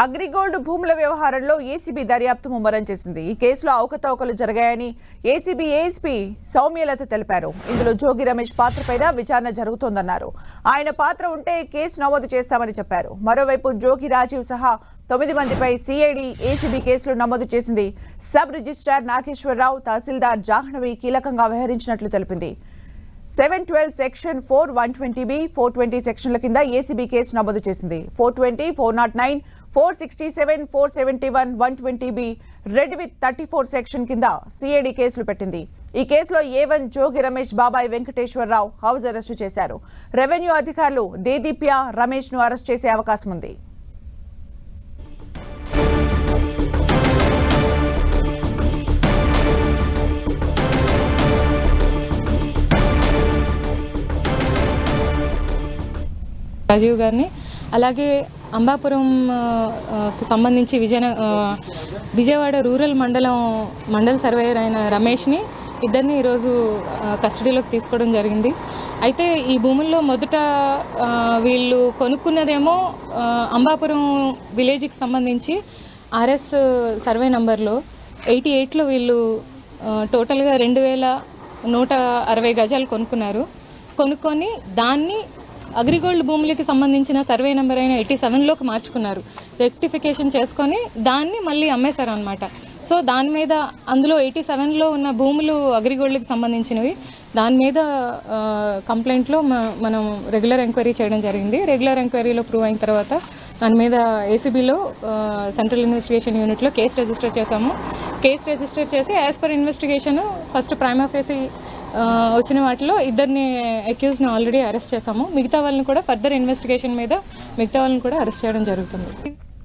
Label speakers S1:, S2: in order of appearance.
S1: అగ్రిగోల్డ్ భూముల వ్యవహారంలో ఏసీబీ దర్యాప్తు ముమ్మరం చేసింది. ఈ కేసులో అవకతవకలు జరిగాయని ఏసీబీ ఏఎస్పీ సౌమ్యలత తెలిపారు. ఇందులో జోగి రమేష్ పాత్రపైన విచారణ జరుగుతోందన్నారు. ఆయన పాత్ర ఉంటే కేసు నమోదు చేస్తామని చెప్పారు. మరోవైపు జోగి రాజీవ్ సహా తొమ్మిది మందిపై సిఐడి ఏసీబీ కేసులు నమోదు చేసింది. సబ్ రిజిస్ట్రార్ నాగేశ్వరరావు తహసీల్దార్ జాహ్నవి కీలకంగా వ్యవహరించినట్లు తెలిపింది. Seven twelve section four one twenty B four twenty సెక్షన్ల కింద ఏసీబీ కేసు నమోదు చేసింది. Four twenty four not nine four sixty seven four seventy one one twenty B read with thirty four section కింద CID కేసులు పెట్టింది. ఈ కేసులో ఏ వన్ జోగి రమేష్ బాబాయ్ వెంకటేశ్వరరావు హౌస్ అరెస్టు చేశారు. రెవెన్యూ అధికారులు దేదీప్య రమేష్ను అరెస్ట్ చేసే అవకాశం ఉంది
S2: రాజీవ్ గారిని. అలాగే అంబాపురం సంబంధించి విజయ విజయవాడ రూరల్ మండలం మండల సర్వేయర్ అయిన రమేష్ని ఇద్దరిని ఈరోజు కస్టడీలోకి తీసుకోవడం జరిగింది. అయితే ఈ భూముల్లో మొదట వీళ్ళు కొనుక్కున్నదేమో అంబాపురం విలేజ్కి సంబంధించి ఆర్ఎస్ సర్వే నంబర్లో. ఎయిటీ ఎయిట్లో వీళ్ళు టోటల్గా రెండు వేల నూట అరవై గజాలు కొనుక్కున్నారు. కొనుక్కొని దాన్ని అగ్రిగోల్డ్ భూములకి సంబంధించిన సర్వే నెంబర్ అయిన ఎయిటీ సెవెన్లోకి మార్చుకున్నారు. రెక్టిఫికేషన్ చేసుకొని దాన్ని మళ్ళీ అమ్మేశారు అనమాట సో దాని మీద అందులో ఎయిటీ సెవెన్లో ఉన్న భూములు అగ్రిగోల్డ్కి సంబంధించినవి. దాని మీద కంప్లైంట్లో మనం రెగ్యులర్ ఎంక్వైరీ చేయడం జరిగింది. రెగ్యులర్ ఎంక్వైరీలో ప్రూవ్ అయిన తర్వాత దాని మీద ఏసీబీలో సెంట్రల్ ఇన్వెస్టిగేషన్ యూనిట్లో కేసు రిజిస్టర్ చేశాము. కేసు రిజిస్టర్ చేసి as per investigation first prime ఆఫీసీ వచ్చిన వాటిలో ఇద్దరిని అక్యూజ్ని ఆల్రెడీ అరెస్ట్ చేశాము. మిగతా వాళ్ళని కూడా ఫర్దర్ ఇన్వెస్టిగేషన్ మీద మిగతా వాళ్ళని కూడా అరెస్ట్ చేయడం జరుగుతుంది.